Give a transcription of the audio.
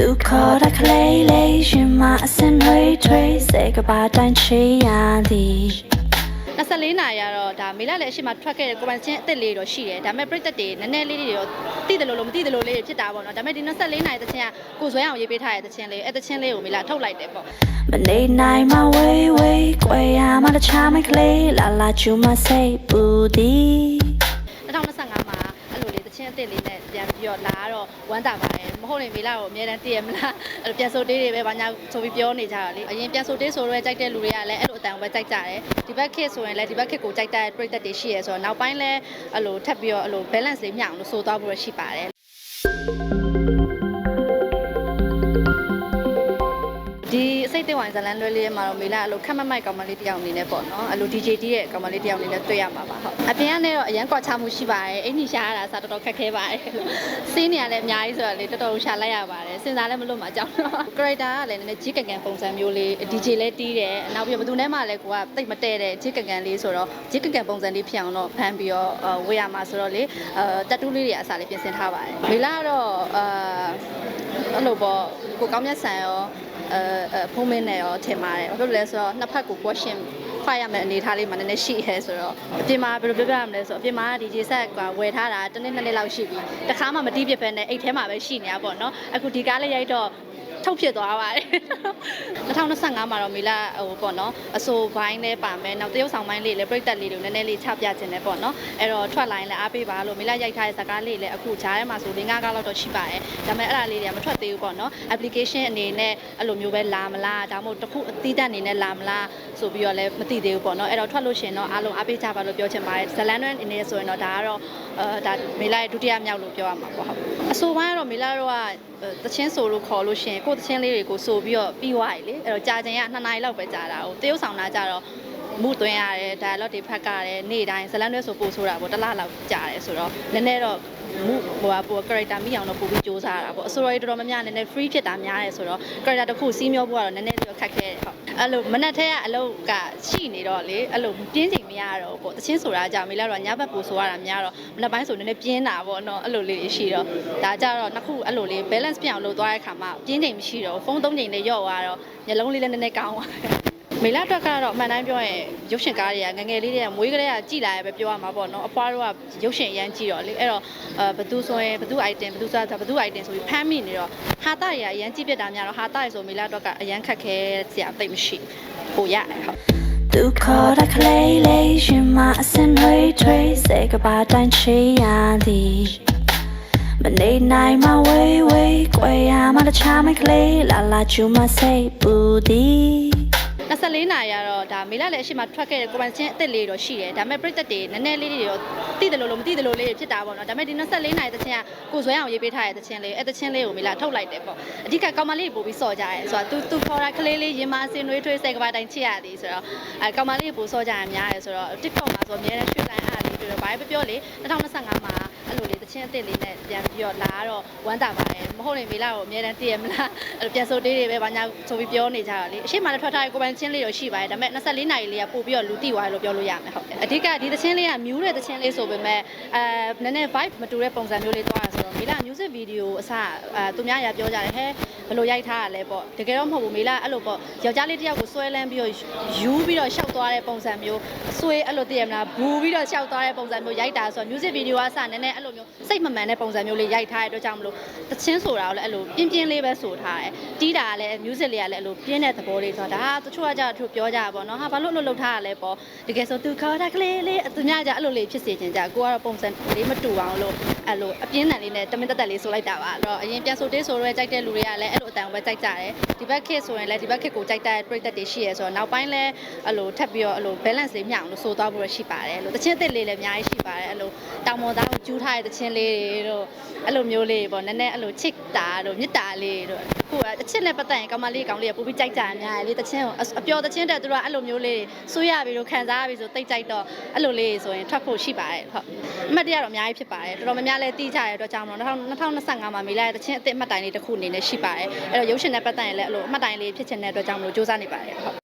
သူခေါ်တဲ့ကလေးလေးရှင်မအစင်တွေထွေးစေကပါတိုင်းချေရသည်24နာရီကတော့ဒါမေလလည်းအရှိမထွက်ခဲ့တဲ့ကိုပိုင်ချင်းအစ်စ်လေးတော့ရှိတယ်ဒါပေမဲ့ပြိသက်တွေနည်းနည်းလေးတွေတော့သိတယ်လို့လို့မသိတယ်လို့လေးတွေဖြစ်တာပေါ့နော်ဒါပေမဲ့ဒီ24နာရီတချင်းကကိုဇွဲအောင်ရေးပေးထားတဲ့တချင်းလေးအဲ့တချင်းလေးကိုမေလထုတ်လိုက်တယ်ပေါ့မနေနိုင်မဝေးဝေးကွယ်ရမတခြားမကလေးလာလာချူမစိတ်ပူသည်2025မှာအဲ့လိုလေး တချင်းအစ်စ်လေးနဲ့ပြန်ပြီးတော့လာတော့ဝမ်းတာပါတယ်မဟုတ်ရင်မေလကိုအများတန်းတည်ရမလားအဲ့လိုပြန်ဆိုတေးတွေပဲဘာညာဆိုပြီးပြောနေကြတာလေအရင်ပြန်ဆိုတေးဆိုတော့ကြိုက်တဲ့လူတွေကလည်းအဲ့လိုအတန်ပဲကြိုက်ကြတယ်ဒီဘက်ခစ်ဆိုရင်လည်းဒီဘက်ခစ်ကိုကြိုက်တဲ့ပြိသက်တွေရှိရဲဆိုတော့နောက်ပိုင်းလည်းအဲ့လိုထပ်ပြီးတော့အဲ့လို balance လေးမျှအောင်လို့ဆိုသွားဖို့ရှိပါတယ် ဒီအစိတ်တဲ့ဝိုင်ဇလန်လွဲလေးမှာတော့မေလာအဲ့လိုခက်မမိုက်ကောင်မလေးတယောက်အနေနဲ့ပေါ့နော်အဲ့လို DJ တီးတဲ့ကောင်မလေးတယောက်အနေနဲ့တွေ့ရမှာပါဟုတ်အပြင်ကနေတော့အရန်ကွာချမှုရှိပါတယ်အင်ကြီးရှာရတာစတော်တော်ခက်ခဲပါတယ်စင်းနေရလည်းအများကြီးဆိုတော့လေတော်တော်ရှာလိုက်ရပါတယ်စဉ်းစားလည်းမလို့မှာကြောက်တော့ character ကလည်းနည်းနည်းကြီးကန်ကန်ပုံစံမျိုးလေး DJ လည်းတီးတယ်နောက်ပြီးတော့ဘယ်သူနဲ့မှလည်းကိုကတိတ်မတည့်တဲ့ကြီးကန်ကန်လေးဆိုတော့ကြီးကန်ကန်ပုံစံလေးဖြစ်အောင်တော့ဖမ်းပြီးတော့အာဝေးရမှာဆိုတော့လေအာတက်တူးလေးတွေအစားလေးပြင်ဆင်ထားပါတယ်မေလာကတော့အာအဲ့လိုပေါ့ကိုကောင်းမြတ်ဆန်ရော အဲအဲဖုံးမင်းနဲ့ရောထင်ပါတယ်ဘာဖြစ်လို့လဲဆိုတော့နှစ်ဖက်ကို question ဖတ်ရမယ့်အနေအထားလေးမှနည်းနည်းရှိရဲဆိုတော့အပြင်မှာဘယ်လိုပြောပြရမလဲဆိုတော့အပြင်မှာဒီဂျေဆက်ကဝယ်ထားတာတစ်နှစ်နှစ်နှစ်လောက်ရှိပြီတခါမှမတီးပြစ်ပဲနဲ့အိတ်ထဲမှာပဲရှိနေတာပေါ့နော်အခုဒီကားလေးရိုက်တော့ထုတ်ဖြစ်သွားပါတယ်2025မှာတော့မီလာဟိုပေါ့နော်အဆိုဘိုင်းလည်းပါမယ်နောက်တရုတ်ဆောင်ဘိုင်းလေးလည်းပြိတက်လေးတွေနည်းနည်းလေးချပြခြင်းလည်းပေါ့နော်အဲ့တော့ထွက်လာရင်လည်းအားပေးပါလို့မီလာရိုက်ထားတဲ့ဇာတ်ကားလေးလည်းအခုဂျားထဲမှာဆို၄၅ကားလောက်တော့ရှိပါတယ်ဒါပေမဲ့အဲ့ဒါလေးတွေကမထွက်သေးဘူးပေါ့နော် application အနေနဲ့အဲ့လိုမျိုးပဲလာမလားဒါမှမဟုတ်တစ်ခုအသီးသန့်အနေနဲ့လာမလားဆိုပြီးတော့လည်းမသိသေးဘူးပေါ့နော်အဲ့တော့ထွက်လို့ရှရင်တော့အားလုံးအားပေးကြပါလို့ပြောချင်ပါတယ်ဇလန်တွဲအနေနဲ့ဆိုရင်တော့ဒါကတော့အဲဒါမေလာရဲ့ဒုတိယမြောက်လို့ပြောရမှာပေါ့ဟုတ်အဆိုပိုင်းကတော့မေလာတော့ကတချင်းဆိုလို့ခေါ်လို့ရှရင်ကိုယ်တချင်းလေးတွေကိုဆိုပြီးတော့ပြီးသွားပြီလေအဲ့တော့ကြာချိန်က2နာရီလောက်ပဲကြာတာဟိုတရုပ်ဆောင်တာကြတော့ မှုသွင်းရတယ် dialogue တွေဖတ်ကြရတယ်နေ့တိုင်းဇလန်တွဲဆိုပို့ဆိုတာပေါ့တစ်လလောက်ကြာတယ်ဆိုတော့နည်းနည်းတော့မှုဟိုဟာပို character မိအောင်တော့ပို့ပြီးစူးစမ်းရတာပေါ့အဆိုတော်ကြီးတော်တော်များများနည်းနည်း free ဖြစ်တာများတယ်ဆိုတော့ character တစ်ခုစီးမျောဖို့ကတော့နည်းနည်းလေးတော့ခက်ခဲတယ်ဟုတ်အဲ့လိုမနက်ထဲကအလုပ်ကရှိနေတော့လေအဲ့လိုပြင်းချိန်မရတော့ဘူးပေါ့တချင်းဆိုတာကြာမေလာတော့ညဘက်ပို့ဆိုရတာများတော့မနက်ပိုင်းဆိုနည်းနည်းပြင်းတာပေါ့နော်အဲ့လိုလေးတွေရှိတော့ဒါကြတော့နှစ်ခုအဲ့လိုလေး balance ပြအောင်လုပ်သွားတဲ့ခါမှာပြင်းချိန်မရှိတော့ဖုန်းသုံးချိန်နဲ့ရော့သွားတော့မျက်လုံးလေးလည်းနည်းနည်းကောင်းသွားတယ် မေလာအတွက်ကတော့အမှန်တိုင်းပြောရင်ရုပ်ရှင်ကားတွေကငငယ်လေးတွေကမွေးကလေးကကြည်လာရပဲပြောရမှာပေါ့နော်အဖွားတို့ကရုပ်ရှင်အရန်ကြည့်တော့လေအဲ့တော့အဲဘသူဆိုရင်ဘသူ item ဘသူဆိုတာဘသူ item ဆိုပြီးဖမ်းမိနေတော့ဟာတာတွေကအရန်ကြည့်ပြတ်တာများတော့ဟာတာတွေဆိုမေလာအတွက်ကအရန်ခက်ခဲစရာသိပ်မရှိဟိုရတယ်ဟုတ်သူခေါ်တဲ့ကလေးလေးရှင်မအစင်တွေထွေးစေကပါတိုင်းချေရသည်မနေနိုင်မဝေးဝေးကွယ်ရမတခြားမကလေးလာလာချူမစိတ်ပူသည် 24နာရီကတော့ဒါမေလလည်းအရှိမထွက်ခဲ့တဲ့ကိုပိုင်ချင်းအစ်စ်လေးတော့ရှိတယ်ဒါပေမဲ့ပြိသက်တွေနည်းနည်းလေးတွေတော့သိတယ်လို့လို့မသိတယ်လို့လေးတွေဖြစ်တာပေါ့နော်ဒါပေမဲ့ဒီ24နာရီတချင်းကကိုဇွဲအောင်ရေးပေးထားတဲ့တချင်းလေးအဲ့တချင်းလေးကိုမေလထုတ်လိုက်တယ်ပေါ့အဓိကကောင်မလေးပို့ပြီးစော်ကြရဲဆိုတော့ तू तू ခေါ်တာကလေးလေးရင်မအစင်နွေးထွေးစိတ်ကပါတိုင်းချစ်ရသည်ဆိုတော့အဲကောင်မလေးပို့စော်ကြရများရဲဆိုတော့ TikTok မှာဆိုအများနဲ့ရွှေလိုင်းအားလေးတွေ့တော့ဘာပဲပြောလေ2025မှာအဲ့လိုလေးတချင်းအစ်စ်လေးနဲ့ပြန်ပြီးတော့လာတော့ဝမ်းတာပါတယ်မဟုတ်ရင်မေလကိုအများတန်းတည်ရမလားအဲ့လိုပြန်ဆိုတေးတွေပဲဘာညာဆိုပြီးပြောနေကြတာလေအရှိမလည်းထွက်ထားတဲ့ကိုပိုင်ချင်းလေးတော့ရှိပါတယ်ဒါပေမဲ့24နာရီလေးကပို့ပြီးတော့လူတိသွားတယ်လို့ပြောလို့ရမယ်ဟုတ်အဓိကဒီသချင်းလေးကမြူးတဲ့သချင်းလေးဆိုပေမဲ့အဲနည်းနည်း vibe မတူတဲ့ပုံစံမျိုးလေးသွားတာဆိုတော့မေလာ music video အစအဲသူများရပြောကြတယ်ဟဲဘယ်လိုရိုက်ထားရလဲပေါ့တကယ်တော့မဟုတ်ဘူးမေလာအဲ့လိုပေါ့ယောက်ျားလေးတစ်ယောက်ကိုဆွဲလန်းပြီးတော့ယူပြီးတော့ရှောက်သွားတဲ့ပုံစံမျိုးဆွဲအဲ့လိုတည်ရမလားဘူပြီးတော့ရှောက်သွားတဲ့ပုံစံမျိုးရိုက်တာဆိုတော့ music video ကစနည်းနည်းအဲ့လိုမျိုးစိတ်မမှန်တဲ့ပုံစံမျိုးလေးရိုက်ထားတဲ့အတွက်ကြောင့်မလို့သချင်းဆိုတာကိုလည်းအဲ့လိုပြင်းပြင်းလေးပဲဆိုထားတယ်တီးတာကလည်း music လေးကလည်းအဲ့လိုပြင်းတဲ့သဘောလေးဆိုတော့ဒါကတချို့ကကြသူပြောကြတာပေါ့နော်ဟာဘာလို့လို့လုပ်ထားရလဲပေါ့တကယ်ဆိုသူခေါ်တာကလေးလေးသူများကြအဲ့လိုလေးဖြစ်စေချင်ကြကိုကတော့ပုံစံလေးမတူအောင်လို့အဲ့လိုအပြင်းထန်လေးနဲ့တမင်တက်တက်လေးဆိုလိုက်တာပါအဲ့တော့အရင်ပြန်ဆိုတေးဆိုရဲကြိုက်တဲ့လူတွေကလည်းအဲ့လိုအတန်ပဲကြိုက်ကြတယ်ဒီဘက်ခစ်ဆိုရင်လည်းဒီဘက်ခစ်ကိုကြိုက်တဲ့ပြိသက်တွေရှိရဲဆိုတော့နောက်ပိုင်းလည်းအဲ့လိုထပ်ပြီးတော့အဲ့လို balance လေးမျှအောင်လို့ဆိုသွားဖို့ရှိပါတယ်အဲ့လိုတချင်းအစ်စ်လေးလည်းအများကြီးရှိပါတယ်အဲ့လိုတောင်ပေါ်သားကိုကျူးထားတဲ့တချင်းလေးတွေတို့အဲ့လိုမျိုးလေးပေါ့နည်းနည်းအဲ့လိုချစ်တာတို့မြစ်တာလေးတို့ခုကအချစ်နဲ့ပတ်သက်ရင်ကောင်မလေးကောင်လေးကပိုပြီးကြိုက်ကြအများကြီးလေတချင်းကိုအပျော်တချင်းတဲ့သူတို့ကအဲ့လိုမျိုးလေးဆွေးရပြီးတော့ခံစားရပြီးဆိုတိတ်ကြိုက်တော့အဲ့လိုလေးဆိုရင်ထွက်ဖို့ရှိပါတယ်ဟုတ်အမှတ်တရတော့အများကြီးဖြစ်ပါတယ်တော်တော်များများလည်းတီးကြရတဲ့အတွက်ကြောင့်မလို့2025မှာမေလာတဲ့တချင်းအစ်စ်အမှတ်တိုင်လေးတစ်ခုအနေနဲ့ရှိပါတယ်အဲ့တော့ရုပ်ရှင်နဲ့ပတ်သက်ရင်လည်းအဲ့လိုအမှတ်တိုင်လေးဖြစ်ချင်တဲ့အတွက်ကြောင့်မလို့စူးစမ်းနေပါတယ်ဟုတ်